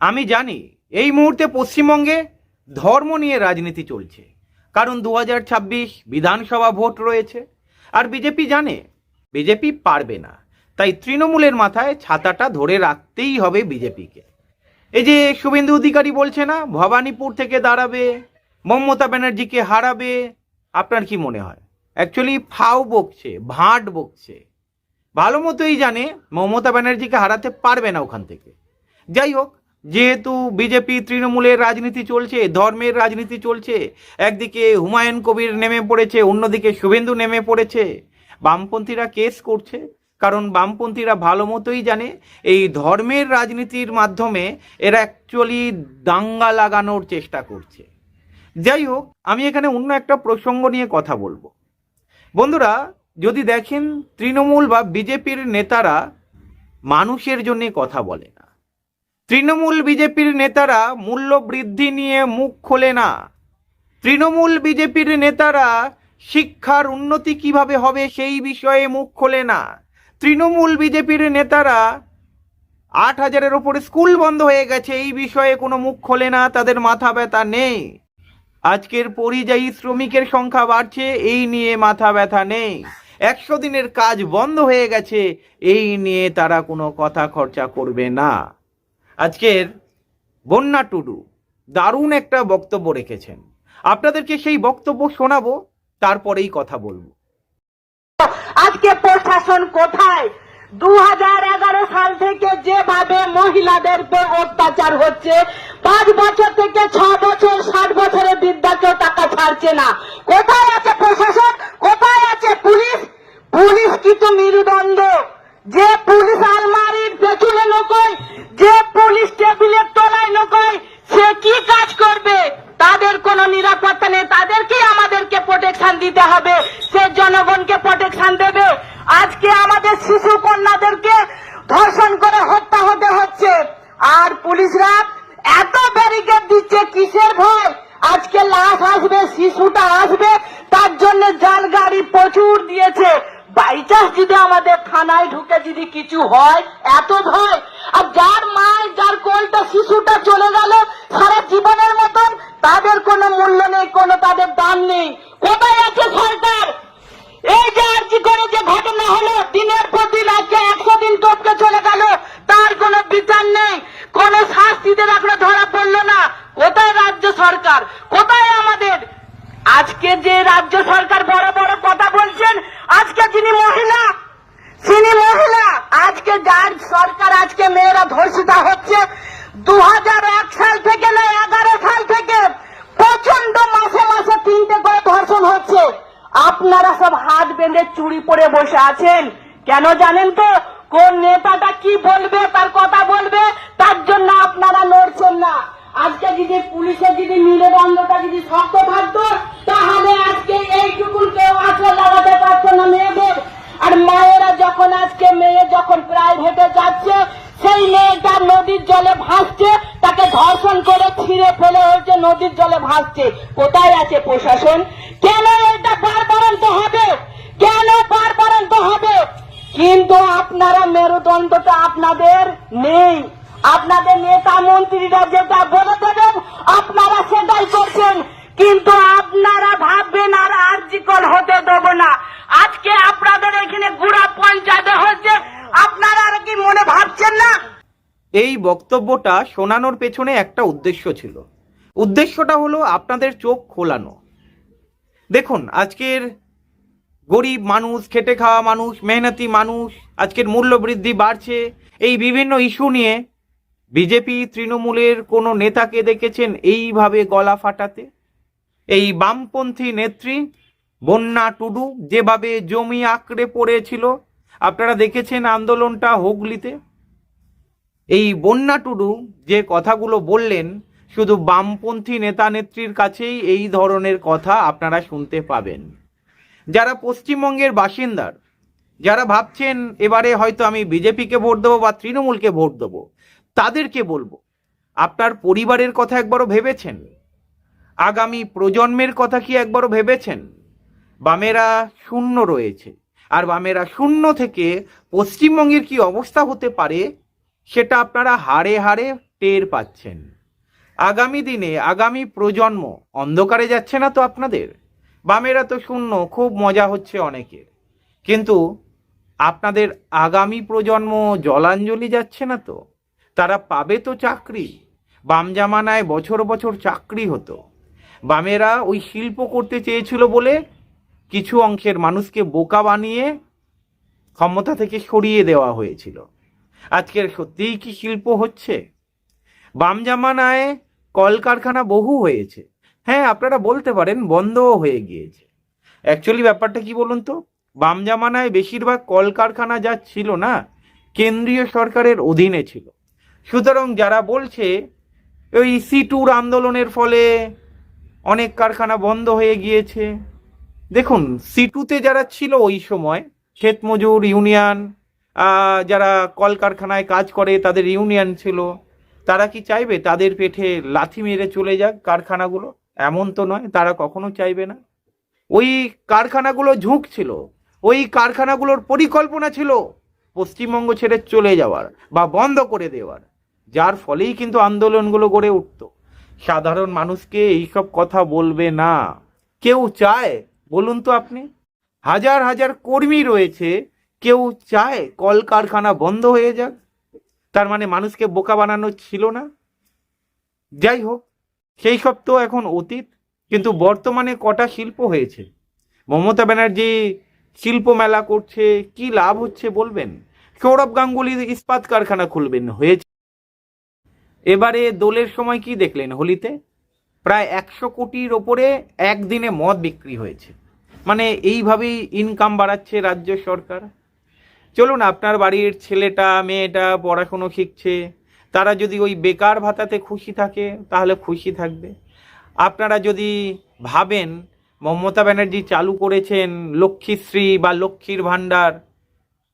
আমি জানি এই মুহূর্তে পশ্চিমবঙ্গে ধর্ম নিয়ে রাজনীতি চলছে। কারণ দু বিধানসভা ভোট রয়েছে, আর বিজেপি জানে, বিজেপি পারবে না। তাই তৃণমূলের মাথায় ছাতাটা ধরে রাখতেই হবে বিজেপিকে। এই যে শুভেন্দু অধিকারী বলছে না, ভবানীপুর থেকে দাঁড়াবে, মমতা ব্যানার্জিকে হারাবে, আপনার কি মনে হয়? অ্যাকচুয়ালি ফাও বকছে, ভাঁট বকছে। ভালো মতোই জানে, মমতা ব্যানার্জিকে হারাতে পারবে না ওখান থেকে। যাই হোক যেহেতু বিজেপি তৃণমূলের রাজনীতি চলছে, ধর্মের রাজনীতি চলছে, একদিকে হুমায়ুন কবির নেমে পড়েছে, অন্যদিকে শুভেন্দু নেমে পড়েছে। বামপন্থীরা কেস করছে, কারণ বামপন্থীরা ভালো মতোই জানে, এই ধর্মের রাজনীতির মাধ্যমে এরা অ্যাকচুয়ালি দাঙ্গা লাগানোর চেষ্টা করছে। যাই হোক, আমি এখানে অন্য একটা প্রসঙ্গ নিয়ে কথা বলব। বন্ধুরা, যদি দেখেন, তৃণমূল বা বিজেপির নেতারা মানুষের জন্যে কথা বলে না। তৃণমূল বিজেপির নেতারা মূল্য বৃদ্ধি নিয়ে মুখ খোলে না। তৃণমূল বিজেপির নেতারা শিক্ষার উন্নতি কীভাবে হবে সেই বিষয়ে মুখ খোলে না। তৃণমূল বিজেপির নেতারা আট হাজারের ওপরে স্কুল বন্ধ হয়ে গেছে, এই বিষয়ে কোনো মুখ খোলে না, তাদের মাথা ব্যথা নেই। আজকের পরিযায়ী শ্রমিকের সংখ্যা বাড়ছে, এই নিয়ে মাথা ব্যথা নেই। একশো দিনের কাজ বন্ধ হয়ে গেছে, এই নিয়ে তারা কোনো কথা খরচা করবে না। আজকের বন্যা টুডু দারুণ একটা বক্তব্য রেখেছেন। আপনাদেরকে সেই বক্তব্য শোনাবো, তারপরেই কথা বলব। আজকে প্রশাসন কোথায়? দু সাল থেকে যেভাবে মহিলাদের অত্যাচার হচ্ছে, পাঁচ বছর থেকে ছ বছর, ষাট বছরের বৃদ্ধাকেও টাকা ছাড়ছে না। কোথায় আছে প্রশাসন? কোথায় আছে পুলিশ? পুলিশ কিন্তু মেরুদণ্ড। যে পুলিশ আলমারির পেছনে নকয় যে পুলিশ টেবিলের তলায় নকয় সে কি কাজ করবে তাদের কোনো নিরাপত্তা নেই তাদেরকেই আমাদেরকে প্রোটেকশন দিতে হবে সে জনগণকে প্রোটেকশন দেবে আজকে আমাদের শিশু কন্যাদেরকে ধর্ষণ করে হত্যা হতে হচ্ছে আর পুলিশরা এত ব্যারিকেড দিচ্ছে কিসের ভয় আজকে লাশ আসবে শিশুটা আসবে তার জন্য জাল গাড়ি প্রচুর দিয়েছে বাইচান্স যদি আমাদের থানায় ঢুকে যদি কিছু হয় এত ভয় আর যার মায় যার কোলটা শিশুটা চলে গেল সারা জীবনের মতন তাদের কোনো মূল্য নেই কোনো তাদের দাম নেই কোথায় আছে সরকার এই যে আর্জি করে যে ঘটনা হলো দিনের পর দিন আজকে একশো দিন টপকে চলে গেল তার কোনো বিচার নেই কোন শাস্তিদের এখনও ধরা পড়ল না কোথায় রাজ্য সরকার কোথায় আমাদের আজকে যে রাজ্য সরকার বড় বড় কথা বলছেন আজকে যিনি মহিলা তিনি মহিলা আজকে যার সরকার আজকে মেয়েরা ধর্ষিতা হচ্ছে দু সাল থেকে না এগারো সাল থেকে প্রচণ্ড মাসে মাসে তিনটে করে ধর্ষণ হচ্ছে। আপনারা সব হাত বেঁধে চুরি পরে বসে আছেন। কেন জানেন তো? কোন নেতাটা কি বলবে, তার কথা বলবে, তার জন্য আপনারা লড়ছেন না। আজকে যদি পুলিশের যদি নিরদণ্ডটা যদি শক্ত থাকতো, তাহলে আজকে এইটুকুন কেউ আসলে লাগাতে পারতো না মেয়েদের। আর মায়েরা যখন আজকে মেয়ে যখন প্রাইভেটে যাচ্ছে, সেই মেয়েটা নদীর জলে ভাসছে, তাকে ধর্ষণ করে ছিঁড়ে ফেলে হচ্ছে নদীর জলে ভাসছে। কোথায় আছে প্রশাসন? কেন এটা বারবারন্ত হবে? কেন বারবারন্ত হবে? কিন্তু আপনারা মেরুদণ্ডটা আপনাদের নেই। আপনাদের নেতা মন্ত্রীরা যেটা বলে দেবেন, আপনারা সেটাই করছেন। কিন্তু আপনারা ভাববেন আর আর্জিকল হতে দেব না আজকে আপনাদের এখানে গুড়া পঞ্চায়েত হচ্ছে আপনারা আর কি মনে ভাবছেন না এই বক্তব্যটা শোনানোর পেছনে একটা উদ্দেশ্য ছিল। উদ্দেশ্যটা হলো আপনাদের চোখ খোলানো। দেখুন, আজকের গরিব মানুষ, খেটে খাওয়া মানুষ, মেহনতি মানুষ, আজকের মূল্য বৃদ্ধি বাড়ছে। এই বিভিন্ন ইস্যু নিয়ে বিজেপি, তৃণমূলের কোনো নেতাকে দেখেছেন এইভাবে গলা ফাটাতে? এই বামপন্থী নেত্রী, বন্যা টুডু, যেভাবে জমি আঁকড়ে পড়েছিল, আপনারা দেখেছেন আন্দোলনটা হুগলিতে? এই বন্যা টুডু যে কথাগুলো বললেন, শুধু বামপন্থী নেতা নেত্রীর কাছেই এই ধরনের কথা আপনারা শুনতে পাবেন। যারা পশ্চিমবঙ্গের বাসিন্দার, যারা ভাবছেন এবারে হয়তো আমি বিজেপিকে ভোট দেবো বা তৃণমূলকে ভোট দেবো, তাদেরকে বলব, আপনার পরিবারের কথা একবারও ভেবেছেন? আগামী প্রজন্মের কথা কি একবারও ভেবেছেন? বামেরা শূন্য রয়েছে। আর বামেরা শূন্য থেকে পশ্চিমবঙ্গের কি অবস্থা হতে পারে সেটা আপনারা হাড়ে হাড়ে টের পাচ্ছেন। আগামী দিনে, আগামী প্রজন্ম অন্ধকারে যাচ্ছে না তো আপনাদের? বামেরা তো শূন্য, খুব মজা হচ্ছে অনেকের। কিন্তু আপনাদের আগামী প্রজন্ম জলাঞ্জলি যাচ্ছে না তো? তারা পাবে তো চাকরি। বাম জামানায় বছর বছর চাকরি হতো। বামেরা ওই শিল্প করতে চেয়েছিল বলে কিছু অংশের মানুষকে বোকা বানিয়ে ক্ষমতা থেকে সরিয়ে দেওয়া হয়েছিল। আজকের সত্যিই কি শিল্প হচ্ছে? বাম জামানায় কলকারখানা বহু হয়েছে। হ্যাঁ আপনারা বলতে পারেন বন্ধও হয়ে গিয়েছে। অ্যাকচুয়ালি ব্যাপারটা কি বলুন তো? বাম জামানায় বেশিরভাগ কলকারখানা যা ছিল না, কেন্দ্রীয় সরকারের অধীনে ছিল। সুতরাং যারা বলছে, ওই সি টুর আন্দোলনের ফলে অনেক কারখানা বন্ধ হয়ে গিয়েছে। দেখুন সি টুতে যারা ছিল ওই সময় ক্ষেত মজুর ইউনিয়ন যারা কলকারখানায় কাজ করে, তাদের ইউনিয়ন ছিল। তারা কি চাইবে? তাদের পেটে লাথি মেরে চলে যাক কারখানাগুলো? এমন তো নয়, তারা কখনো চাইবে না। ওই কারখানাগুলো ঝুঁক ছিল। ওই কারখানাগুলোর পরিকল্পনা ছিল পশ্চিমবঙ্গ ছেড়ে চলে যাওয়ার বা বন্ধ করে দেওয়ার। যার ফলেই কিন্তু আন্দোলনগুলো গড়ে উঠত। সাধারণ মানুষকে এইসব কথা বলবে না। কেউ চায়? বলুন তো আপনি। হাজার হাজার কর্মী রয়েছে কেউ চায় কলকারখানা বন্ধ হয়ে যাক। তার মানে মানুষকে বোকা বানানো ছিল না। যাই হোক, সেই সব তো এখন অতীত, কিন্তু বর্তমানে কটা শিল্প হয়েছে? মমতা ব্যানার্জি শিল্প মেলা করছে, কি লাভ হচ্ছে বলবেন? সৌরভ গাঙ্গুলি ইস্পাত কারখানা খুলবেন, হয়েছে। এবারে দোলের সময় কি দেখলেন হোলিতে? প্রায় একশো কোটির ওপরে একদিনে মদ বিক্রি হয়েছে। মানে এইভাবেই ইনকাম বাড়াচ্ছে রাজ্য সরকার। চলুন, আপনার বাড়ির ছেলেটা, মেয়েটা পড়াশুনো শিখছে, তারা যদি ওই বেকার ভাতাতে খুশি থাকে, তাহলে খুশি থাকবে। আপনারা যদি ভাবেন, মমতা ব্যানার্জি চালু করেছেন লক্ষ্মীশ্রী বা লক্ষ্মীর ভাণ্ডার,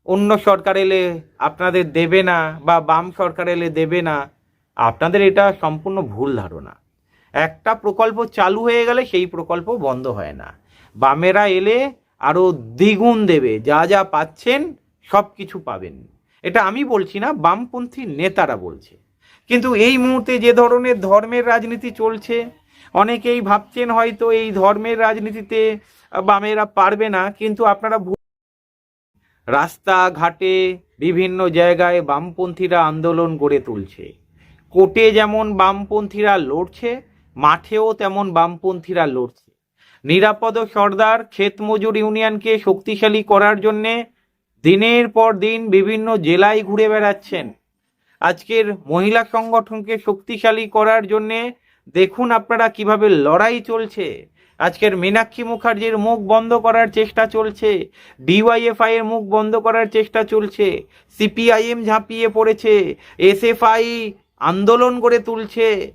অন্য সরকার এলে আপনাদের দেবে না বা বাম সরকার এলে দেবে না, আপনাদের এটা সম্পূর্ণ ভুল ধারণা। একটা প্রকল্প চালু হয়ে গেলে সেই প্রকল্প বন্ধ হয় না। বামেরা এলে আরও দ্বিগুণ দেবে, যা যা পাচ্ছেন সব কিছু পাবেন। এটা আমি বলছি না, বামপন্থী নেতারা বলছে। কিন্তু এই মুহূর্তে যে ধরনের ধর্মের রাজনীতি চলছে, অনেকেই ভাবছেন হয়তো এই ধর্মের রাজনীতিতে বামেরা পারবে না, কিন্তু আপনারা রাস্তাঘাটে বিভিন্ন জায়গায় বামপন্থীরা আন্দোলন গড়ে তুলছে। কোর্টে যেমন বামপন্থীরা লড়ছে, মাঠেও তেমন বামপন্থীরা লড়ছে। নিরাপদ সর্দার ক্ষেত মজুর ইউনিয়নকে শক্তিশালী করার জন্যে দিনের পর দিন বিভিন্ন জেলায় ঘুরে বেড়াচ্ছেন। আজকের মহিলা সংগঠনকে শক্তিশালী করার জন্যে দেখুন আপনারা কীভাবে লড়াই চলছে। আজকের মীনাক্ষী মুখার্জির মুখ বন্ধ করার চেষ্টা চলছে। ডিওয়াইএফআই এর মুখ বন্ধ করার চেষ্টা চলছে। সিপিআইএম ঝাঁপিয়ে পড়েছে। এসএফআই আন্দোলন করে তুলছে।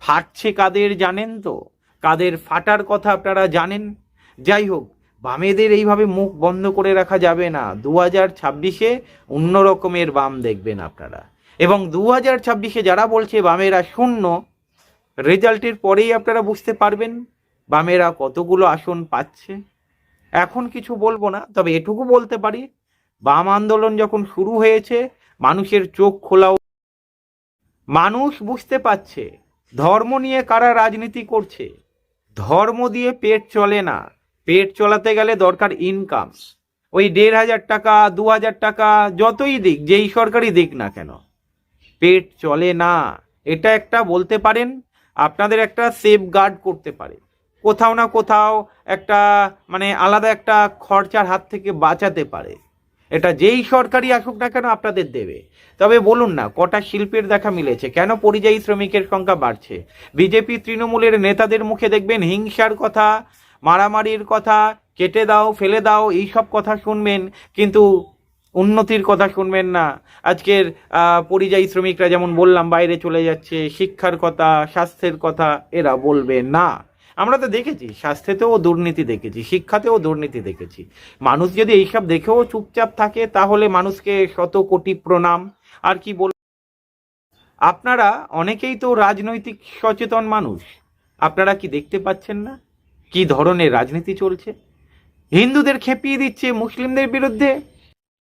ফাটছে কাদের জানেন তো? কাদের ফাটার কথা আপনারা জানেন? যাই হোক বামেদের এইভাবে মুখ বন্ধ করে রাখা যাবে না। দু হাজার ছাব্বিশে অন্য রকমের বাম দেখবেন আপনারা। এবং দু হাজার ছাব্বিশে যারা বলছে বামেরা শূন্য, রেজাল্টের পরেই আপনারা বুঝতে পারবেন বামেরা কতগুলো আসন পাচ্ছে। এখন কিছু বলব না, তবে এটুকু বলতে পারি, বাম আন্দোলন যখন শুরু হয়েছে, মানুষের চোখ খোলাও মানুষ বুঝতে পারছে ধর্ম নিয়ে কারা রাজনীতি করছে। ধর্ম দিয়ে পেট চলে না। পেট চলাতে গেলে দরকার ইনকাম ওই দেড় হাজার টাকা, দু হাজার টাকা, যতই দিক, যেই সরকারি দিক না কেন। পেট চলে না। এটা একটা বলতে পারেন, আপনাদের একটা সেফ গার্ড করতে পারে। কোথাও না কোথাও একটা মানে আলাদা একটা খরচার হাত থেকে বাঁচাতে পারে। এটা যেই সরকারি আসুক না কেন আপনাদের দেবে। তবে বলুন না, কটা শিল্পের দেখা মিলেছে? কেন পরিযায়ী শ্রমিকের সংখ্যা বাড়ছে? বিজেপি তৃণমূলের নেতাদের মুখে দেখবেন হিংসার কথা মারামারির কথা, কেটে দাও, ফেলে দাও, এই সব কথা শুনবেন, কিন্তু উন্নতির কথা শুনবেন না। আজকের পরিযায়ী শ্রমিকরা যেমন বললাম, বাইরে চলে যাচ্ছে, শিক্ষার কথা, স্বাস্থ্যের কথা, এরা বলবে না। আমরা তো দেখেছি, স্বাস্থ্যেতেও দুর্নীতি দেখেছি, শিক্ষাতেও দুর্নীতি দেখেছি। মানুষ যদি এইসব দেখেও চুপচাপ থাকে, তাহলে মানুষকে শত কোটি প্রণাম। আর কি বল আপনারা অনেকেই তো রাজনৈতিক সচেতন মানুষ। আপনারা কি দেখতে পাচ্ছেন না? কি ধরনের রাজনীতি চলছে? হিন্দুদের খেপিয়ে দিচ্ছে, মুসলিমদের বিরুদ্ধে?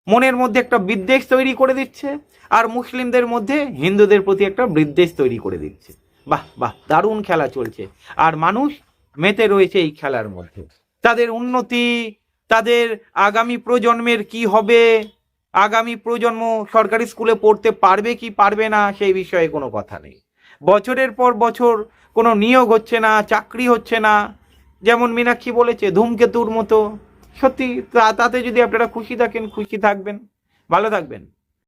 মনের মধ্যে একটা বিদ্বেষ তৈরি করে দিচ্ছে, আর মুসলিমদের মধ্যে হিন্দুদের প্রতি একটা বিদ্বেষ তৈরি করে দিচ্ছে। বাহ বাহ, দারুণ খেলা চলছে। আর মানুষ মেতে রয়েছে এই খেলার মধ্যে। তাদের উন্নতি, তাদের আগামী প্রজন্মের কি হবে? আগামী প্রজন্ম সরকারি স্কুলে পড়তে পারবে কি পারবে না, সেই বিষয়ে কোনো কথা নেই। বছরের পর বছর কোনো নিয়োগ হচ্ছে না, চাকরি হচ্ছে না যেমন মীনাক্ষী বলেছে, ধূমকেতুর মতো। সত্যি তাতে যদি আপনারা খুশি থাকেন, খুশি থাকবেন। ভালো থাকবেন।